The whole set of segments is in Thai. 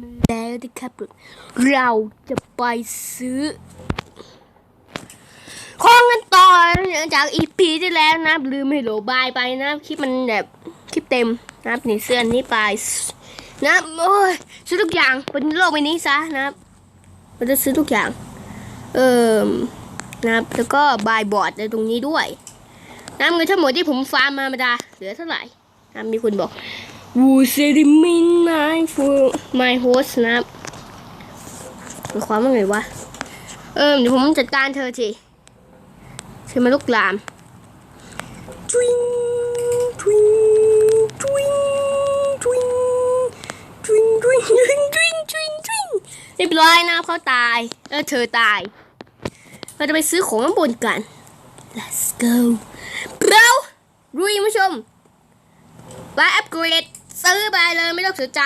มาแล้วนะครับเราจะไปซื้อของกันต่อจากอีพีที่แล้วนะลืมให้โหลบายไปนะคลิปมันแบบคลิปเต็มนะนี่เสื้อนี้ไปนะโอ้ยซื้อทุกอย่างบนโลกใบนี้ซะนะครับเราจะซื้อทุกอย่าง เอ่อนะครับแล้วก็บายบอร์ดในตรงนี้ด้วยน้ำเงินทั้งหมดที่ผมฟาร์มมามาดาเหลือเท่าไหร่นะมีคนบอก วูเซดิมินไมฟูไมโฮสนะครับหมายความว่าไงวะ เออเดี๋ยวผมจัดการเธอทีใช่ไหมลูกหลามทวิงทวิงทวิงทวิงทวิงทวิงทวิงทวิงทวิงทวิงเรียบร้อยนะเขาตาย เออเธอตาย เราจะไปซื้อของข้างบนกัน let's go เรารุยผู้ชมบายอัปเกรด ซื้อไปเลยไม่ต้องเสนใจ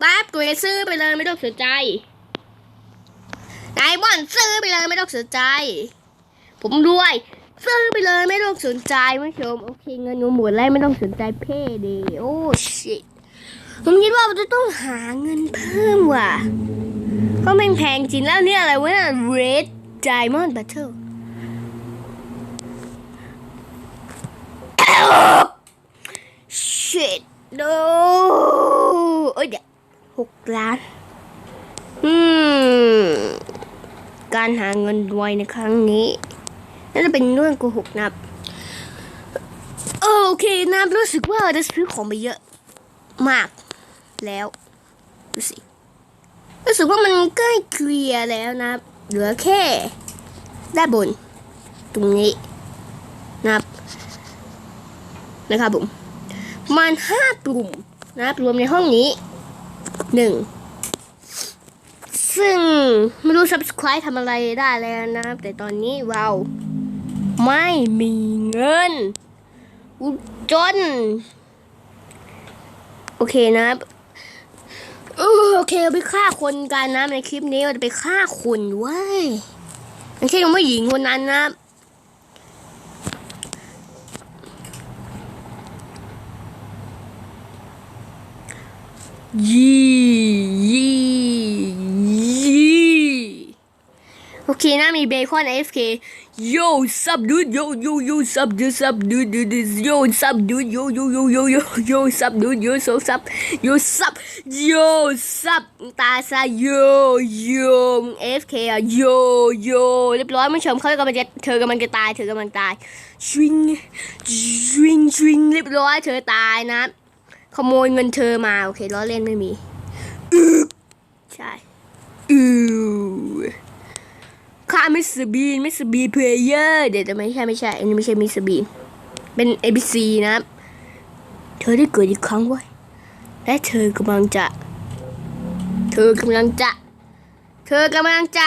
บายอัปเกรดซื้อไปเลยไม่ต้องเสนใจไดมอนด์ซื้อไปเลยไม่ต้องสนใจ ผมด้วย ซื้อไปเลยไม่ต้องสนใจผู้ชมโอเคเงินหนูหมดแล้วไม่ต้องสนใจเพ่ดีโอ้ชิตผมคิดว่าผมจะต้องหาเงินเพิ่มว่ะเพราะแม่แพงจริงแล้วเนี่ยอะไรวะเนี่ย Red Diamond Battle ชิ ตโนเอ้ยเดี๋ยวหกล้าน อืม การหาเงินรวยในครั้งนี้น่าจะเป็นเรื่องโกหกนับ โอเคนะรู้สึกว่าจะซื้อของไปเยอะ มาก แล้ว ดูสิ รู้สึกว่ามันใกล้เคลียร์แล้วนะ เหลือแค่ด้านบน ตรงนี้นะครับ นะครับผม ประมันห้ากลุ่มนะครับรวมในห้องนี้หนึ่งซึ่งไม่รู้ subscribe ทำอะไรได้แล้วนะครับ แต่ตอนนี้เราไม่มีเงินจน โอเคนะครับโอเคเราไปฆ่าคนกันนะในคลิปนี้เราจะไปฆ่าคนเว้ยไม่ใช่ยังไม่หญิงคนนั้นนะ ยี่ยี่ยี่โอเคนะมีเบคอนเอฟเคโย่ซับดูโยโยโย่ซับดูซับดูดดูดโย่ซับดูโยโยโยโยโย่โย่ซับดูโยโซซับโยซับโยซับตาซาโยโยเอฟเคอะโยโย่เรียบร้อยผู้ชมเขากำลังจะเธอกำลังจะตายเธอกำลังตายชวิงชวิงชิงเรียบร้อยเธอตายนะ ขโมยเงินเธอมา โอเคล้อเล่นไม่มีใช่อือข้ามิสบีนมิสบีเพลเยอร์เดี๋ยวจะไม่ใช่ไม่ใช่ อันนี้ไม่ใช่มิสบีนเป็น ABC นะครับ เธอได้เกิดอีกครั้งเว้และเธอกำลังจะ เธอกำลังจะ เธอกำลังจะ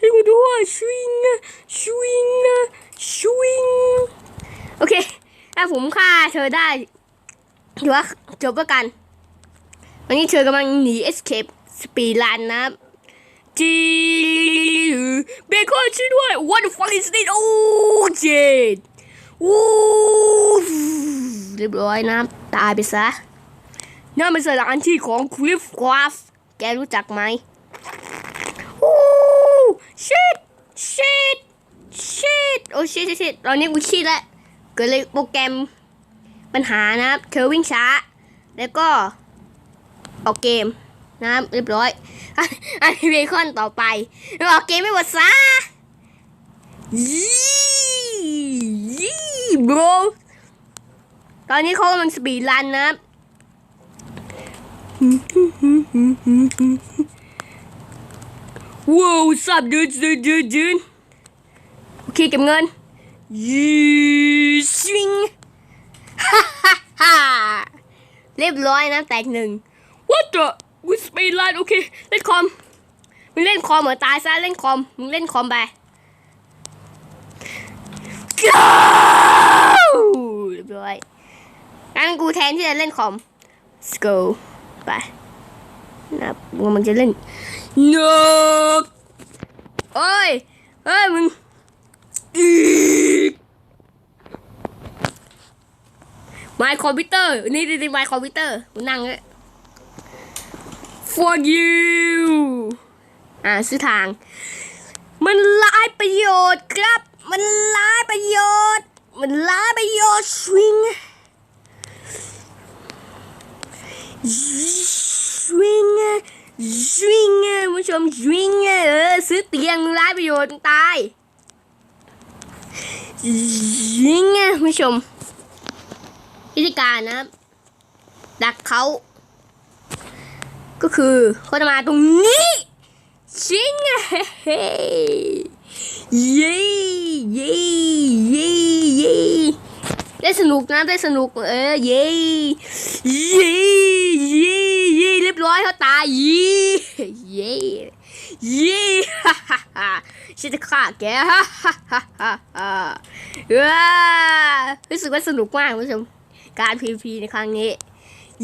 ช่วยกูด้วยชิงชิงชิงโอเค ถ้าผมฆ่าเธอได้ถือว่าจบแล้วกัน วันนี้เธอกำลังหนี escape speed run นะครับจีเบคอนช่วยด้วย What the fuck is this โอ้เจ็ดโอ้เรียบร้อยนะตายไปซะนั่นเป็นสถานที่ของคลิฟคราฟแกรู้จักไหมโอ้ ชิดชิดชิดโอ้ชิดชิดตอนนี้กูชิดแล้วเกิดเลยโปรแกรมปัญหานะครับเธอวิ่งช้า แล้วก็ออกเกมนะครับเรียบร้อยอันนี้เบคอนต่อไปออกเกมไม่หมดซะยี่ยี่บรตอนนี้เขากำลังสปีดรันนะครับ ว้าวสับดูดูดูดูโอเคเก็บเงินยี่ชิงฮ่าฮ่าฮ่าเรียบร้อยนะแตกหนึ่ง What the กูสปีดรันโอเค เล่นคอม มึงเล่นคอมเหมือนตายซะเล่นคอม มึงเล่นคอมไป go เรียบร้อยงั้นกูแทนที่จะเล่นคอม let's go ไปนะครับว่ามันจะเล่น เงกโอ้ยเฮ้ยมึงอีก My computer นี่นี่นี่ My computer กูนั่งเลย for you อ่าซื้อทาง มันหลายประโยชน์ครับ มันหลายประโยชน์ มันหลายประโยชน์สวิงสวิง สวิงผู้ชมสวิงเออซื้อเตียงมันหลายประโยชน์ตายสวิงผู้ชม วิธีการนะครับดักเขาก็คือเขาจะมาตรงนี้ชิงเฮ้เย้เย้เย้เย้ ได้สนุกนะได้สนุก เออเย้เย้เย้เย้เรียบร้อยเขาตายเย้เย้เย้ฮ่าฮ่าฮ่าฉันจะฆ่าแกฮ่าฮ่าฮ่าฮ่าว้ารู้สึกว่าสนุกมากคุณผู้ชมการ PVP ในครั้งนี้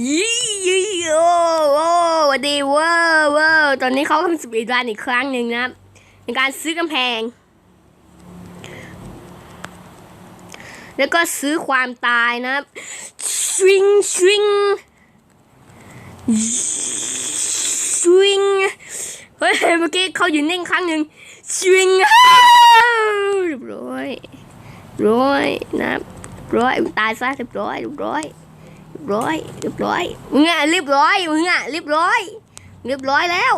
ยี่ยี่โอ้โอ้วันดีเว้าวว้าวตอนนี้เขาทำสปีดรันอีกครั้งหนึ่งนะในการซื้อกำแพง แล้วก็ซื้อความตายนะครับสวิงสวิงสวิงเฮ้ยเมื่อกี้เขาอยู่นิ่งครั้งหนึ่งสวิงเรียบร้อยร้อยนะครับร้อยตายซะเรียบร้อยเรียบร้อยเรียบร้อยเรียบร้อยมึงอะเรียบร้อยมึงอะเรียบร้อย เรียบร้อยแล้ว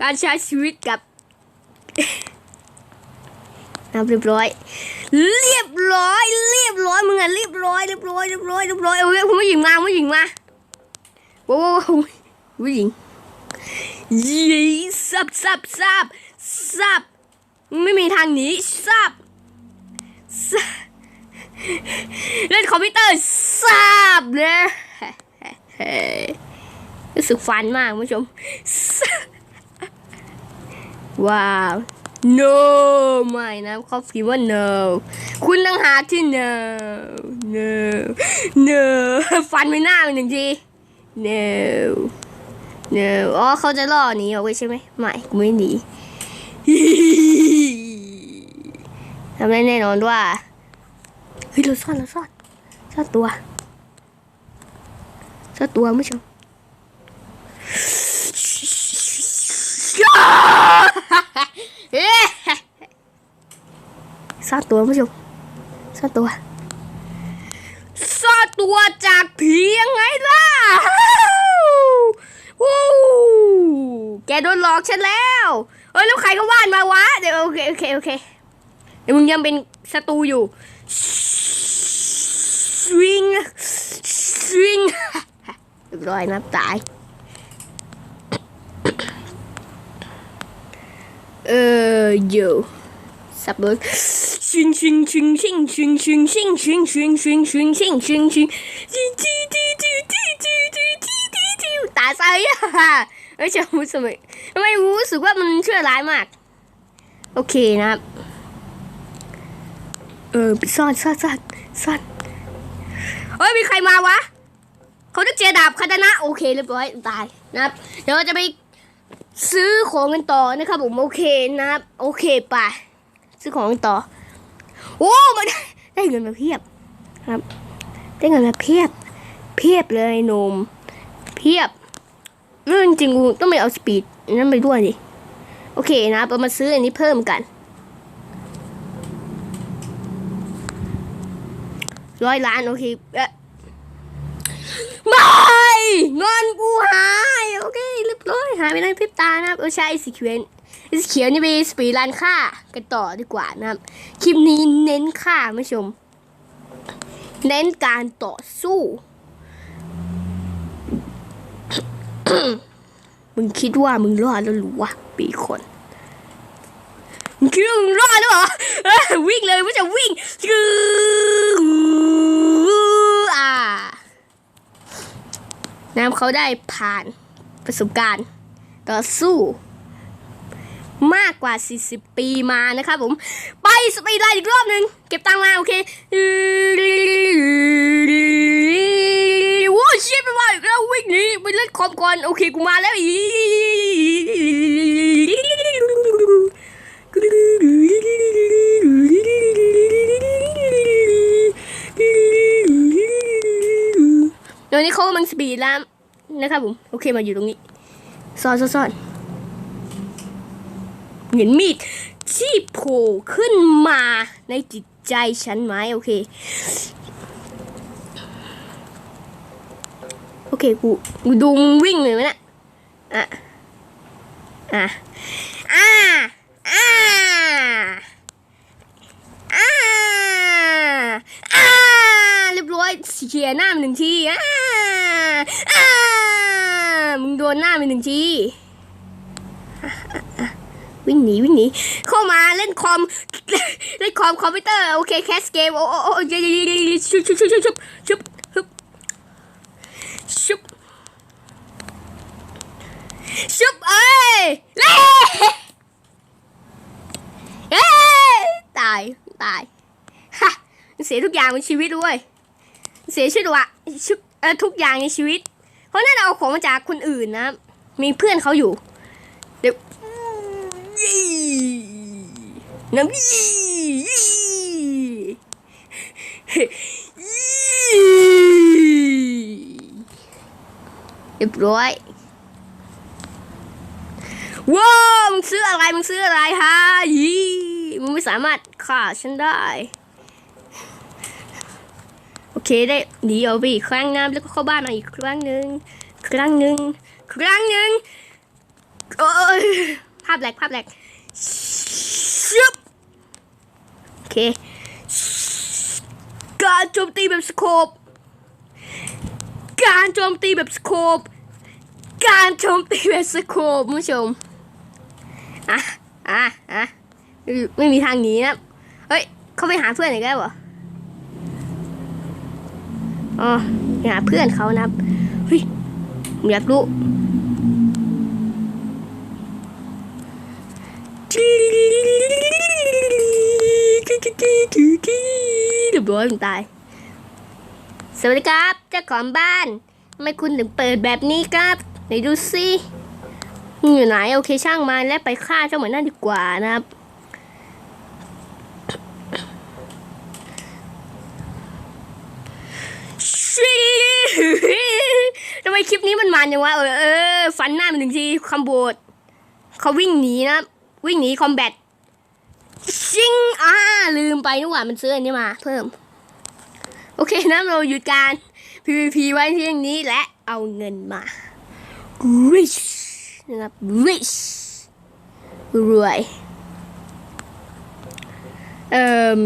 การใช้ชีวิตกับ นะเรียบร้อย เรียบร้อย เรียบร้อยมึงอะเรียบร้อยเรียบร้อยเรียบร้อยเรียบร้อยเอ้ยผู้หญิงมาผู้หญิงมาว้โว้ผู้หญิงยีสับสับสับสับไม่มีทางหนีสับเล่นคอมพิวเตอร์ทราบเลยรู้สึกฟันมากคุณผู้ชมว้าว no ไม่นะเขาพิมพ์ว่า no คุณต้องหาที่ no no no ฟันไปหน้ามันหนึ่งที no no อ๋อเขาจะล่อหนีออกไปใช่ไหมไม่กูไม่หนีทำได้แน่นอนว่า เฮ้ยเราซ่อนเราซ่อนซ่อนตัวซ่อนตัวไม่ชมเอ๊ะ ซ่อนตัวไม่ชมซ่อนตัวซ่อนตัวจากผียังไงล่ะวู้แกโดนหลอกฉันแล้วเอ้ยแล้วใครก็ว่านมาวะ เดี๋ยวโอเคโอเคโอเคเดี๋ยวมึงยังเป็นศัตรูอยู่สวิงสวิงเรียบร้อยนะตาย เอออยู่สับเลยชิงชิงชิงชิงชิงชิงชิงชิงชิงชิงชิงชิงชิงชิงจีจีจีจีจีจีจีจีจีจีตาใสอะเอ้ยจะรู้สึกทำไมรู้สึกว่ามันช่วยร้ายมาก โอเคนะครับ เออไปซ่อนซ่อนซ่อนซ่อนเฮ้ยมีใครมาวะเขาจะเจอดาบคาตานะโอเคเรียบร้อยตายนะครับ เดี๋ยวเราจะไป ซื้อของกันต่อนะครับผมโอเคนะครับ โอเคไปซื้อของกันต่อ โอ้มันได้ได้เงินมาเพียบครับ ได้เงินมาเพียบ เพียบเลยนม เพียบเรื่องจริงกูต้องไปเอาสปีดนั้นไปด้วยดิโอเคนะครับเรามาซื้ออันนี้เพิ่มกันร้อยล้านโอเคเอ๊ะไม่เงินกูหายโอเค เรียบร้อยหายไปในพริบตานะครับเออใช่สีเขียวสีเขียวนี่เป็นสปีรันค่ากันต่อดีกว่านะครับ คลิปนี้เน้นค่าไม่ชม เน้นการต่อสู้มึงคิดว่ามึงรอดแล้วหรือวะปีคนมึงคิดว่ามึงรอดแล้วเหรอเอ้ยวิ่งเลยว่าจะวิ่งคืออ่าน้ำเขาได้ผ่าน ประสบการณ์ต่อสู้ มากกว่า 40 ปีมานะครับผม ไปสปีดไลน์อีกรอบหนึ่งเก็บตังค์มา โอเคว้าชิบไปว่าอีกแล้ววิ่งหนีไปเล่นคอมก่อน โอเค กูมาแล้วอีเดี๋ยวนี้เขากำลังสปีดแล้ว นะครับผม โอเคมาอยู่ตรงนี้ซ่อนซ่อนซ่อนเห็นมีดที่โผล่ขึ้นมาในจิตใจฉันไหมโอเค โอเคกูกูดูมึงวิ่งเลยไหมนะอะ อะ อ่าอ่าอ่าอ่าเรียบร้อยเฉียหน้ามันหนึ่งทีอ่าอ่ามึงโด นหน้ามันหนึ่งทีวิ่งหนีวิ่งหนีเข้ามาเล่นคอมเล่นคอมคอมพิวเตอร์โอเคแคสเกมโอ้โอ้โอ้ยชุบชุบชุบชุบชุบชุบชุบชุบชุบเอ้ยเล่เอ้ยตายตายฮะเสียทุกอย่างในชีวิตด้วยเสียชีวิตวะชุบเออทุกอย่างในชีวิต เพราะนั่นเอาของมาจากคนอื่นนะ มีเพื่อนเขาอยู่ เดี๋ยวยี่น้ำยี่เรียบร้อยว้าวมึงซื้ออะไร มึงซื้ออะไรฮะยี่มึงไม่สามารถฆ่าฉันได้ เคได้หนีออกไปอีกครั้งนะแล้วก็เข้าบ้านมาอีกครั้งหนึ่งครั้งหนึ่งครั้งหนึ่งโอ้ยภาพแหลกภาพแหลกชุบโอเค การโจมตีแบบสโคปการโจมตีแบบสโคปการโจมตีแบบสโคปผู้ชมอะอะอะไม่มีทางหนีนะเฮ้ย เขาไปหาเพื่อนอีกแล้วเหรอ อ๋อหาเพื่อนเขานะครับเฮ้ยอยากรู้เรียบร้อยตาย สวัสดีครับเจ้าของบ้านทำไมคุณถึงเปิดแบบนี้ครับไหนดูสิอยู่ไหนโอเคช่างมันและไปฆ่าเจ้าเหมือนนั่นดีกว่านะครับ ทำ ไมคลิปนี้มันมันจังวะเออเออฟันหน้ามันหนึ่งทีคอมโบดเขาวิ่งหนีนะ วิ่งหนีคอมแบทชิงอ่าลืมไปนี่หว่ามันซื้ออันนี้มา เพิ่ม โอเคนะเราหยุดการ PVP ไว้ที่นี้และเอาเงินมา rich นะครับ rich รวยเอ่อ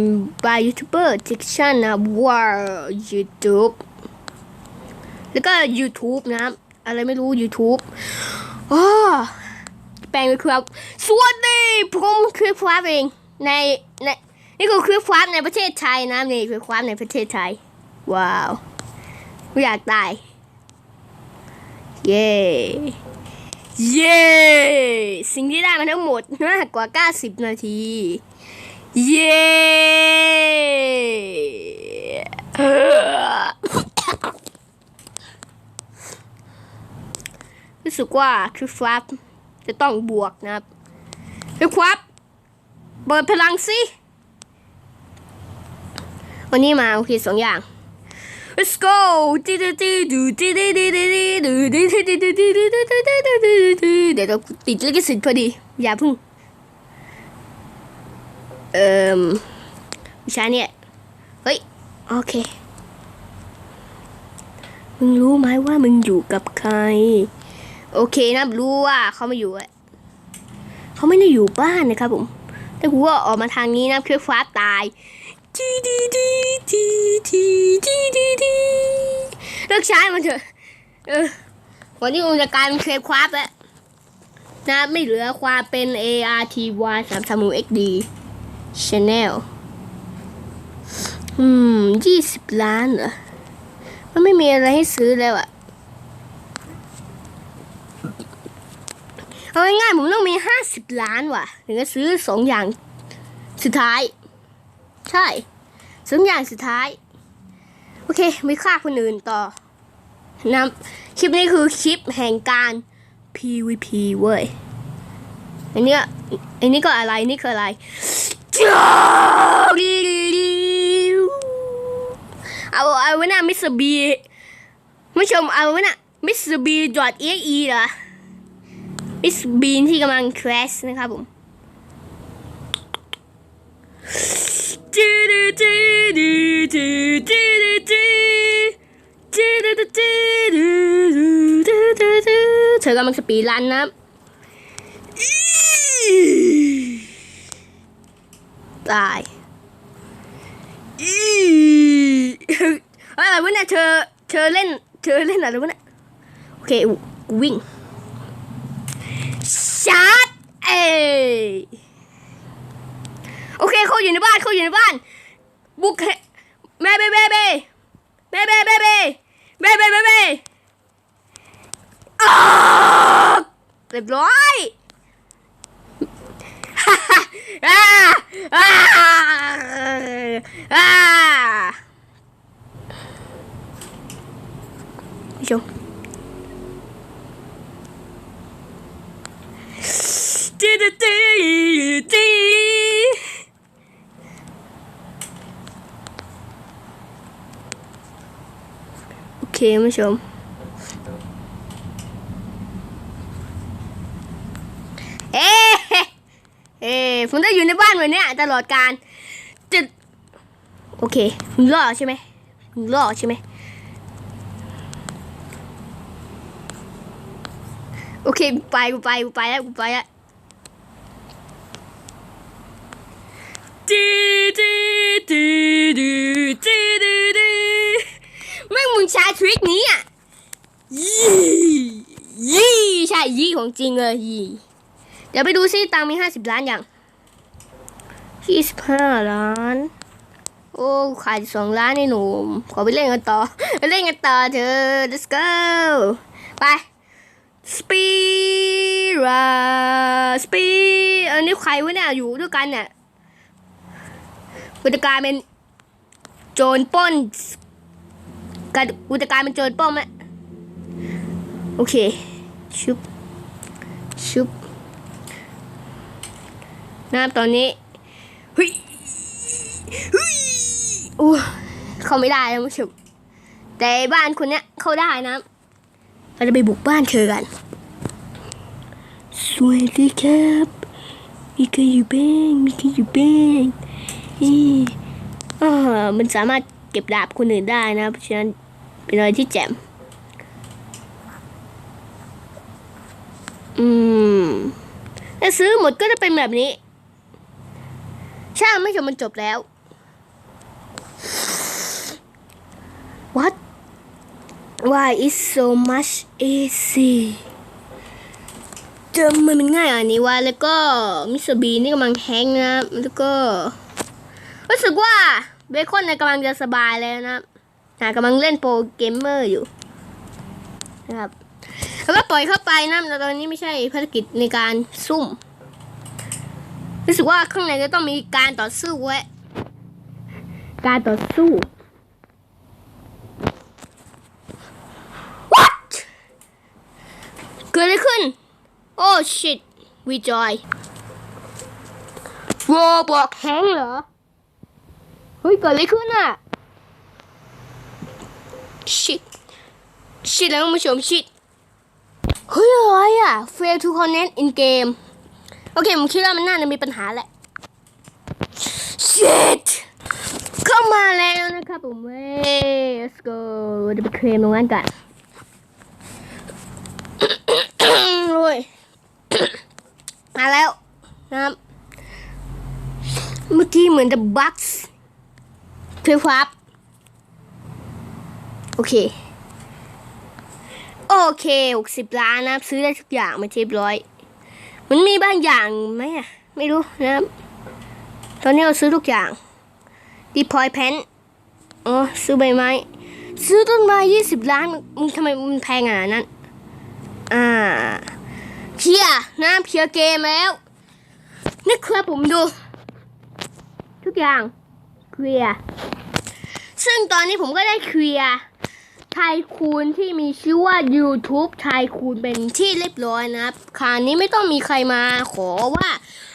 by YouTuber diction นะ war YouTube แล้วก็ YouTube นะครับ อะไรไม่รู้ YouTube อ๋อแปลงเป็นครับ สวัสดีผมคือฟ้าเองในในนี่คือคือฟ้าในประเทศไทยนะนี่คือฟ้าในประเทศไทย ว้าวอยากตาย เย้เย้สิ่งที่ได้มาทั้งหมดมากกว่า 90 นาที เย้ รู้สึกว่าคือฟลับจะต้องบวกนะครับคือครับเปิดพลังสิวันนี้มาโอเคสองอย่าง let's go เดี๋ยวเราติดลิขสิทธิ์พอดี อย่าพึ่ง เอ่อวิชาเนี่ย เฮ้ย โอเค มึงรู้ไหมว่ามึงอยู่กับใคร โอเคนะรู้ว่าเขาไม่อยู่อะเขาไม่ได้อยู่บ้านนะครับผม แต่กูว่าออกมาทางนี้นะคือฟ้าตายทีดีดีทีทีทีดีดีเลิกใช้มันเถอะเออวันนี้ผมจะกลายเป็นเคฟคราฟแล้วนะไม่เหลือความเป็น A R T Y สามสามู XD Channel อืมยี่สิบล้านเหรอ มันไม่มีอะไรให้ซื้อแล้วอะ เอาง่ายๆผมต้องมีห้าสิบล้านว่ะถึงจะซื้อสองอย่างสุดท้าย ใช่สองอย่างสุดท้าย โอเคไม่ฆ่าคนอื่นต่อนะคลิปนี้คือคลิปแห่งการ PVP เว้ยอันนี้อันนี้ก็อะไรนี่คืออะไรเอาเอาไว้นะมิสเบีไม่ชมเอาไว้นะมิสเบี .exe เหรอ มิสบีนที่กำลังครชนะครับผมเธอกำลังสปีรันนะตายอะไรวะเนี่ยเธอเธอเล่นเธอเล่นอะไรวะเนี่ยโอเควิ่ง ชาร์จเอโอเคเขาอยู่ในบ้านเขาอยู่ในบ้าน บุกแม่เบ้เบ้เบ้แม่เบ้เบ้เบ้แม่เบ้เบ้เบ้เรียบร้อยอ่าอ่าอ่าผู้ชม จีจีจีจีโอเค ผู้ชม เอ๊ะเอ๊ะผมได้อยู่ในบ้านวันนี้ตลอดการจะโอเคมึงรอดใช่ไหมมึงรอดใช่ไหมโอเค ไปกูไปกูไปแล้วกูไปแล้ว ยี่ยี่ใช่ยี่ของจริงเลยยี่เดี๋ยวไปดูซิตังมีห้าสิบล้านอย่างยี่สิบห้าล้าน โอ้ขาดสองล้านนี่หนุ่มขอไปเล่นกันต่อไปเล่นกันต่อเถอ let's go ไปสปีราสปีอันนี้ใครวะเนี่ยอยู่ด้วยกันเนี่ยกูจกายเป็นโจรป้นกันกูจกายเป็นโจรปล้นไหม โอเค ชุบ ชุบนะตอนนี้เฮ้ยเฮ้ยอู้เข้าไม่ได้นะผู้ชมแต่บ้านคนเนี้ยเข้าได้นะเราจะไปบุกบ้านเธอกัน สวัสดีครับ มีใครอยู่บ้างมีใครอยู่บ้างเฮ้ยอ่ามันสามารถเก็บดาบคนอื่นได้นะ เพราะฉะนั้นเป็นอะไรที่แจ่ม อืมถ้าซื้อหมดก็จะเป็นแบบนี้ ช่างไม่จบมันจบแล้ว what why is so much easy จะมันมันง่ายอะนี่ว่าแล้วก็มิสบีนี่กำลังแฮงนะแล้วก็รู้สึกว่าเบคอนเนี่ยกำลังจะสบายแล้วนะอ่ากำลังเล่นโปรเกมเมอร์อยู่นะครับ แล้วก็ปล่อยเข้าไปนะแต่ตอนนี้ไม่ใช่ภารกิจในการซุ่ม รู้สึกว่าข้างในจะต้องมีการต่อสู้ไว้การต่อสู้ What เกิดอะไรขึ้น โอ้ shit วีจอยโรบอกแฮงเหรอ เฮ้ย เกิดอะไรขึ้นอะ shit shit แล้วคุณผู้ชม shit เฮ้ยอะไรอะ fail to connect in game โอเค ผมคิดว่ามันน่าจะมีปัญหาแหละ shit เข้ามาแล้วนะครับผมเว้ย let's go เดี๋ยวไปเคลมตรงนั้นกันโอ้ยมาแล้วนะครับ เมื่อกี้เหมือนจะบัคส์เพื่อครับโอเค โอเคหกสิบล้านนะซื้อได้ทุกอย่างมาเรียบร้อย มันมีบางอย่างไหมอะ ไม่รู้นะครับ ตอนนี้เราซื้อทุกอย่างดีพอยแพนอ๋อซื้อใบไม้ ซื้อต้นไม้ยี่สิบล้านมึงทำไมมันแพงอะนั้นอ่าเคลียร์นะเคลียร์เกมแล้วนะครับผมดู ทุกอย่างเคลียร์ซึ่งตอนนี้ผมก็ได้เคลีย ร์ไทคูนที่มีชื่อว่า YouTube ไทคูนเป็นที่เรียบร้อยนะครับคราวนี้ไม่ต้องมีใครมาขอว่า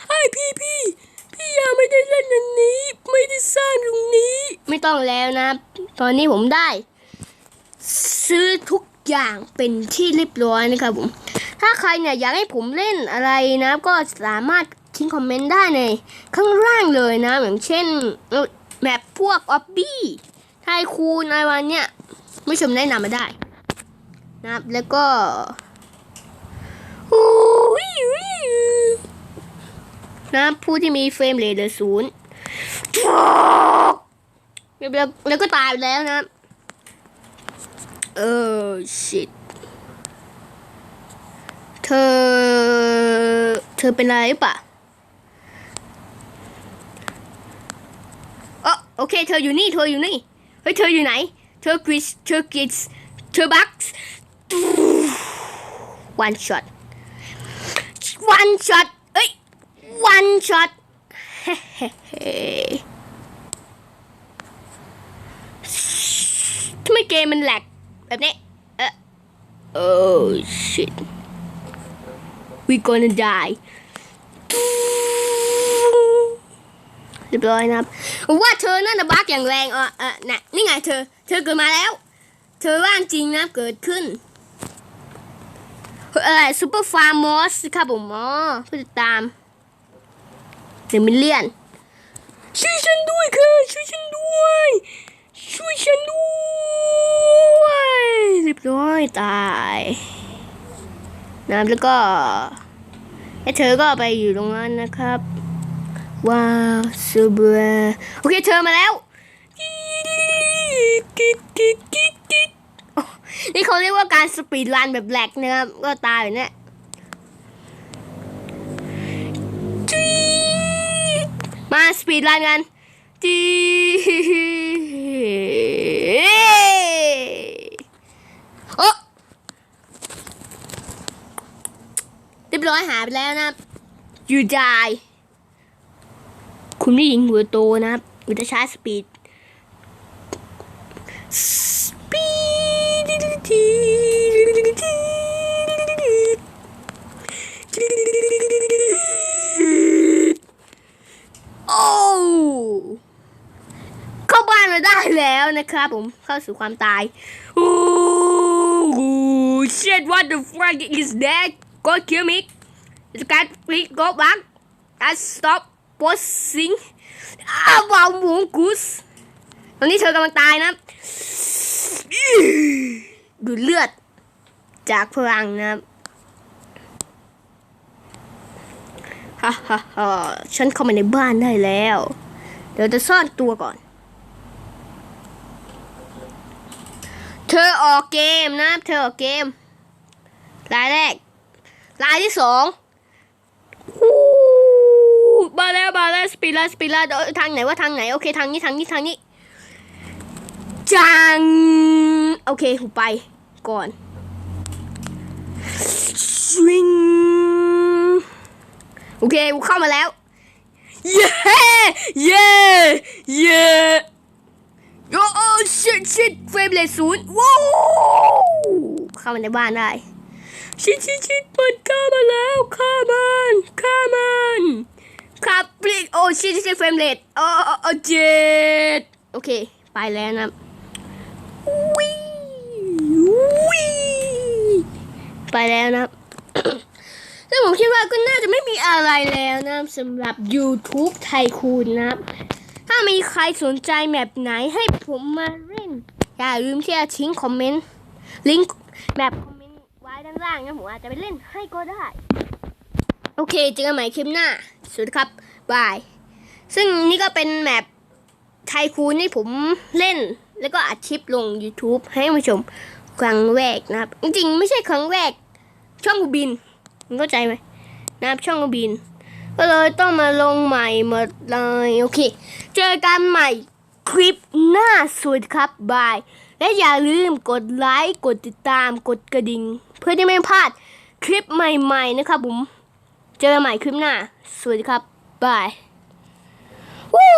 ไอ้ยพี่พี่พี่ยาไม่ได้เล่นอันนี้ ไม่ได้สร้างตรงนี้ ไม่ต้องแล้วนะครับตอนนี้ผมได้ ซื้อทุกอย่างเป็นที่เรียบร้อยนะครับผม ถ้าใครเนี่ยอยากให้ผมเล่นอะไรนะ ก็สามารถทิ้งคอมเมนต์ได้ในข้างล่างเลยนะ อย่างเช่นเอ่อแบบพวกออบบี้ไทคูนอะไรวันเนี่ย ผู้ชมได้นำมาได้นะครับแล้วก็อู้ววววนะผู้ที่มีเฟรมเรทเหลือศูนย์แล้วแล้วก็ตายไปแล้วนะ เออ shit เธอ เธอเป็นอะไรปล่าเออโอเค เธออยู่นี่ เธออยู่นี่ เฮ้ย เธออยู่ไหน เธอกริสเธอกริสเธอบัก one shot one shot เอ้ย one shot เฮ้เฮ้เฮ้ทำไมเกมมันแหลกแบบนี้เออ oh shit we gonna die เรียบร้อยนะครับว่าเธอนั่นนะบักอย่างแรงออเออน่ะนี่ไงเธอ เธอเกิดมาแล้ว เธอว่างจริงนะเกิดขึ้นเฮ้ยอะไรซูเปอร์ฟาร์มอสครับผมอ๋อผู้ติดตามหนึ่งมิลเลียนช่วยฉันด้วยค่ะช่วยฉันด้วย ช่วยฉันด้วยเรียบร้อยตายนะแล้วก็ไอ้เธอก็ไปอยู่ตรงนั้นนะครับ ว้าวซูเบอร์โอเคเธอมาแล้วนี่เขาเรียกว่าการสปีดรันแบบแหลกนะครับ ก็ตายแบบเนี้ยมาสปีดรันกันจีโอ้เรียบร้อยหายไปแล้วนะ you die คุณผู้หญิงหัวโตนะครับมันจะใช้สปีดสปีดโอ้เข้าบ้านมาได้แล้วนะครับผมเข้าสู่ความตายโอ้ shit what the fuck is that go kill me It's got me go back and stop posting อ้าวาวหมูกุสตอนนี้เธอกำลังตายนะดูดเลือด จากพลังนะครับฮ่าฮ่าฮ่าฉันเข้ามาในบ้านได้แล้ว เดี๋ยวจะซ่อนตัวก่อน เธอออกเกมนะ เธอออกเกม รายแรก รายที่สองอู้มาแล้วมาสปีดแล้วสปีดแล้วทางไหนว่าทางไหนโอเคทางนี้ทางนี้ทางนี้จังโอเคหูไปก่อนสวิงโอเคกูเข้ามาแล้ว เย้เย้เย้โอ้โอ้ชิดชิดเฟรมเลยศูนย์ว้าวเข้ามาในบ้านได้ชิดชิดชิดเปิดเข้ามาแล้วฆ่ามันฆ่ามัน ครับปลิกโอ้ชิดชิเฟรมเรทโอ้โอ้อเจ็ดโอเค ไปแล้วนะวิวิไปแล้วนะซึ่งผมคิดว่าก็น่าจะไม่มีอะไรแล้วนะสำหรับ YouTube ไทคูนนะถ้ามีใครสนใจแมปไหนให้ผมมาเล่น อย่าลืมที่จะทิ้งคอมเมนต์ ลิงก์แมปคอมเมนต์ไว้ด้านล่างนะผมอาจจะไปเล่นให้ก็ได้ โอเคเจอกันใหม่คลิปหน้า สวัสดีครับบาย ซึ่งนี่ก็เป็นแมปไทคูนที่ผมเล่น แล้วก็อัดคลิปลง YouTube ให้ผู้ชมครั้งแรกนะครับ จริงๆ ไม่ใช่ครั้งแรก ช่องกูบินเข้าใจไหมนะครับช่องกูบิน ก็เลยต้องมาลงใหม่หมดเลย โอเค เจอกันใหม่คลิปหน้าสวัสดีครับบาย และอย่าลืมกดไลค์ กดติดตาม กดกระดิ่ง เพื่อที่ไม่พลาดคลิปใหม่ ๆ นะครับผม เจอกันใหม่คลิปหน้า สวัสดีครับ บาย วู้